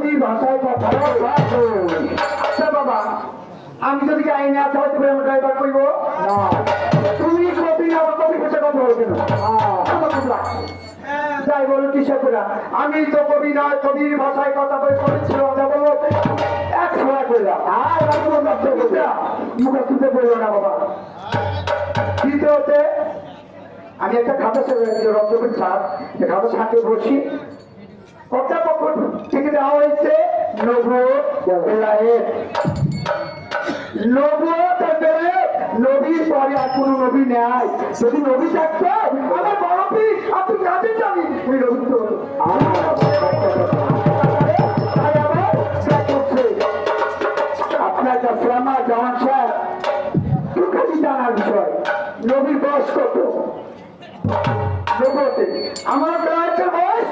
কবির ভাষায় কথা আচ্ছা বাবা আমি যদি আইনে আছে হয়তো আমি ড্রাইভার করব। না। তুমি না আমার কবি ভাষায় কথা বলবে না। যাই বলো কৃষকরা আমি তো কবি নয় কবির ভাষায় কথা বলে করেছিল কথা বলব এক সময় করলাম আর মুখস্থতে বলব না। বাবা। দ্বিতীয়তে আমি একটা খাতা রক্তপীঠ ছাড়। খাতা সাথে বসি। কর্তাপক্ষ থেকে দেওয়া হয়েছে। নবীর নবী নেয় আমার বড় আপনি কাজে। আপনার কাছে জানার বিষয়। নবীর বয়স কত? আমার বয়স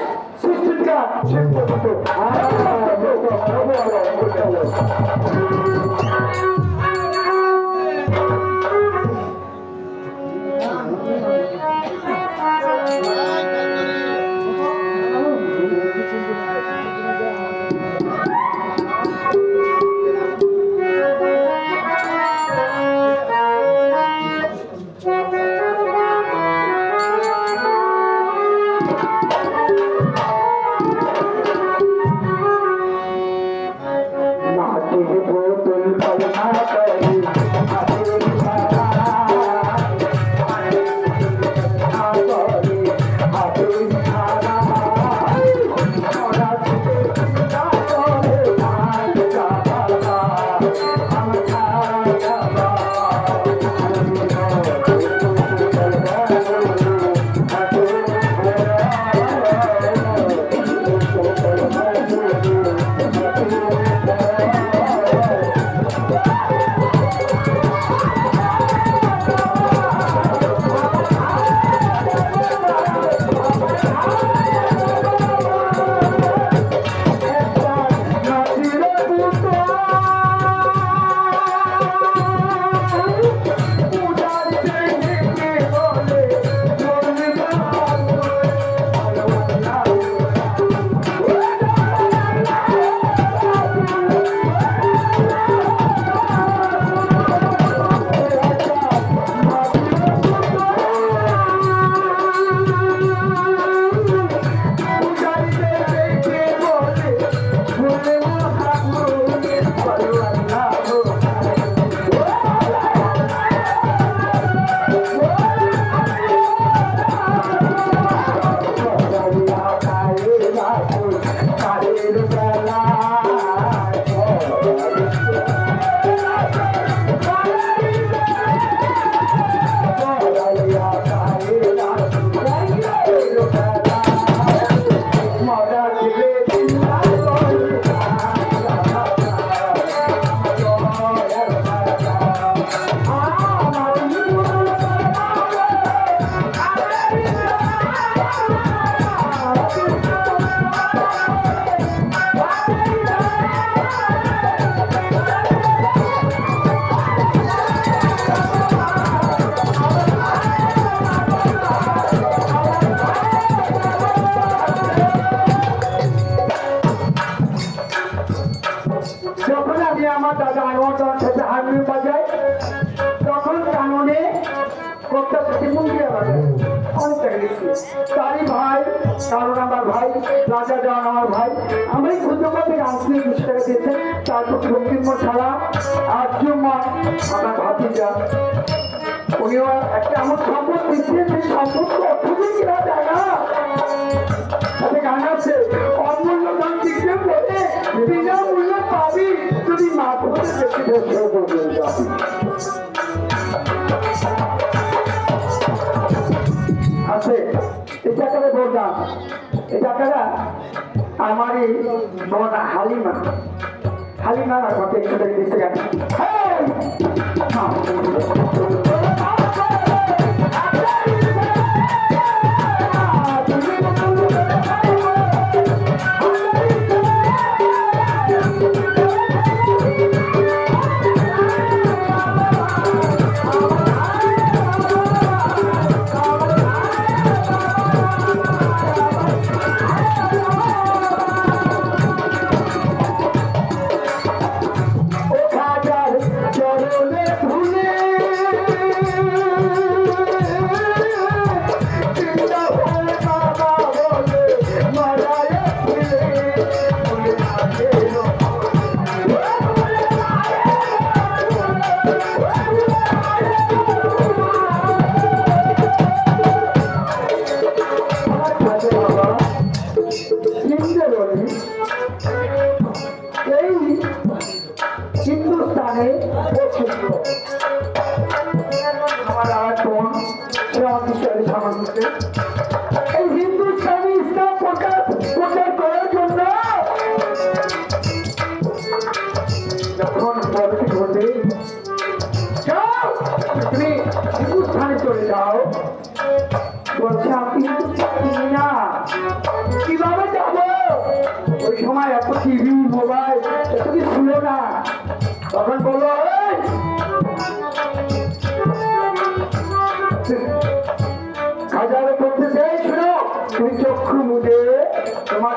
ಸಿದ್ಧಪಟ್ಟು আমার দাদা আনোয়ার সাথে হারমোনিয়াম বাজাই তখন কাননে বাজায়। টাকা দিচ্ছি তারই ভাই, কারণ আমার ভাই, রাজা দেওয়ান আমার ভাই আমি থেকে আসলে দুশো টাকা তারপর বঙ্কিম ছাড়া আর্যমান আমার ভাতিজা। উনিও একটা আমার সম্পদ দিচ্ছেন সেই সম্পদ অর্থনীতি কিনা যায় না। তাতে গান আছে। আছে। এটা আমারই বড় হালিমা। হালিমা আমার ঘরে একশো টাকা না। কীভাবে ওই সময় এত টিভি মোবাইল এত না। তখন বলল "এই, হাজারে করতে চাই শুনো তুমি চক্ষু তোমার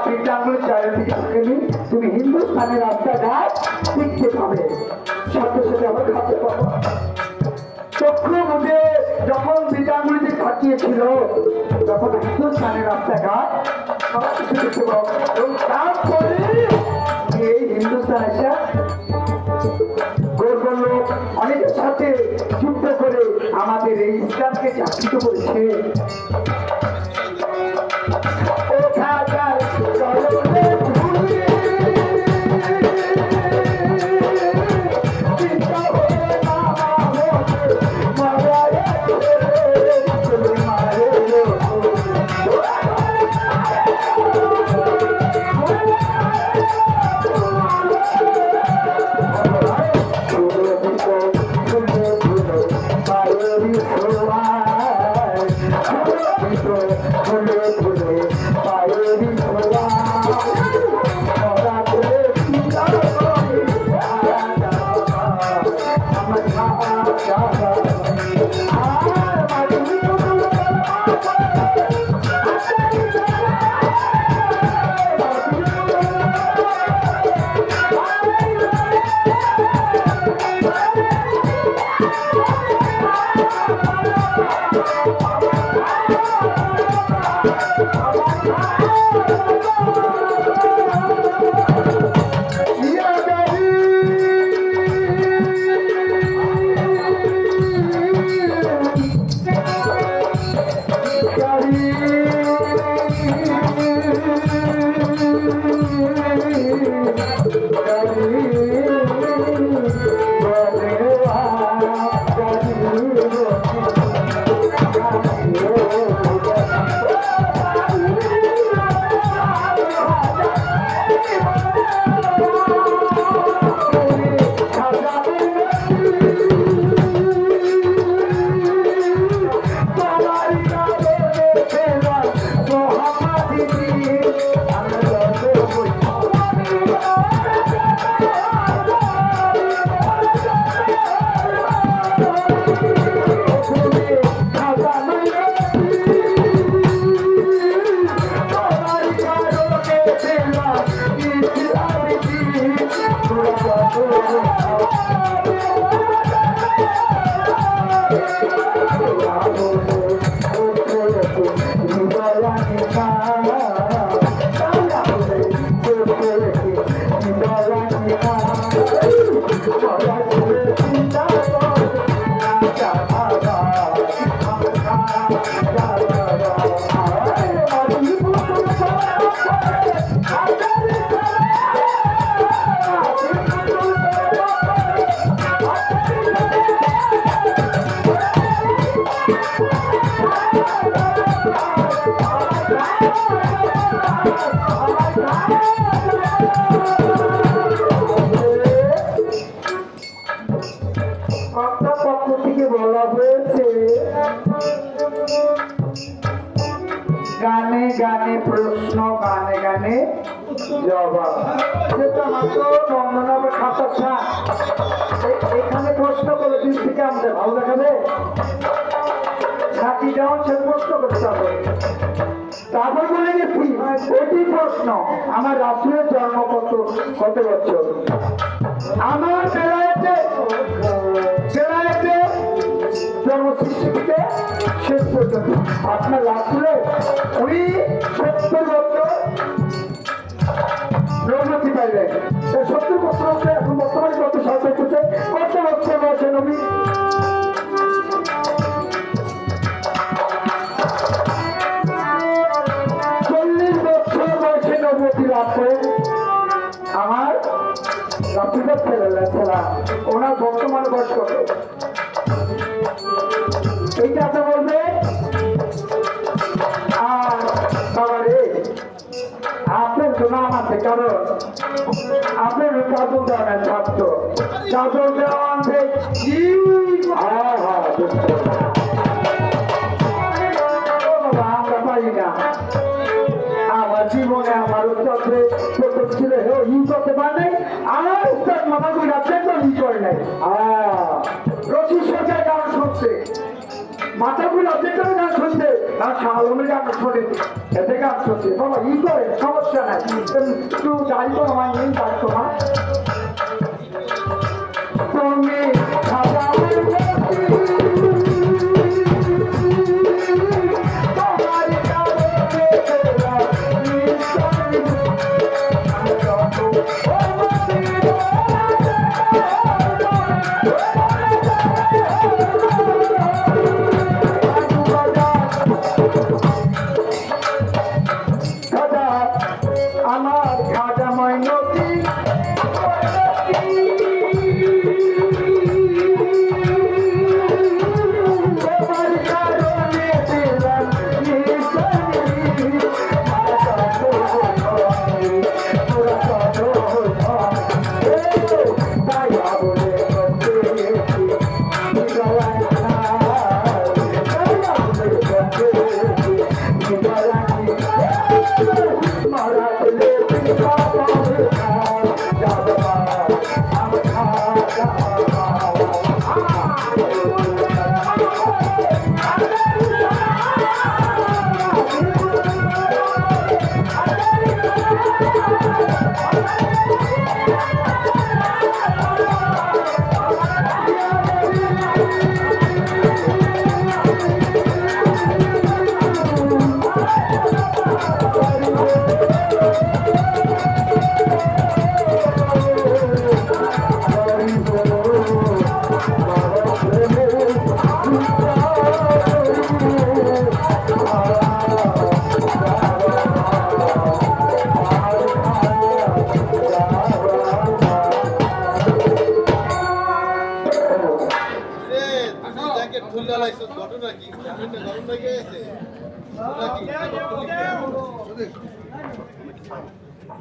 চারিদিকে তুমি দেখতে পাবে। সাথে আবার খাতে পাবো। তখন হিন্দুস্তানের রাস্তাঘাট সব এই হিন্দুস্তান এসে গর্ব লোক অনেকের সাথে যুক্ত করে আমাদের এই ইসলামকে চাকরিত করেছে। আপনার হয়েছে গানে গানে প্রশ্ন, গানে গানে জবাব। সেটা মাত্র নন্দনবে খাতা চা এখানে প্রশ্ন করে দিন থেকে আমাদের ভালো দেখাবে? ছাতি যেমন সে প্রশ্ন করতে হবে। তারপর বলে গেছি ওটি প্রশ্ন। আমার রাষ্ট্রের জন্ম কত কত বছর? আমার সৃষ্টিতে শেষ পর্যন্ত। আপনার রাষ্ট্রে উনি সত্তর বছর রঘুপতি পাইলেন সত্তর বছর হচ্ছে এখন বর্তমানে কত সাল করছে? কত বছর বয়সে নবী? লাভ আমার রাফিকার ছেলে ছেলা, ওনার বর্তমান বয়স কত? জীবনে আমার উত্তরে প্রথম ছিল হে ই পারে আমার উত্তর মাথা করে রাখতে তো ই করে নাই। শুনছে। মাথা রাখতে করে গান শুনছে। শাহলমের গান শোনে এতে কাজ করছে বাবা ই করে সমস্যা নাই। একটু দায়িত্ব আমার নেই দাঁড়িয়ে তোমার।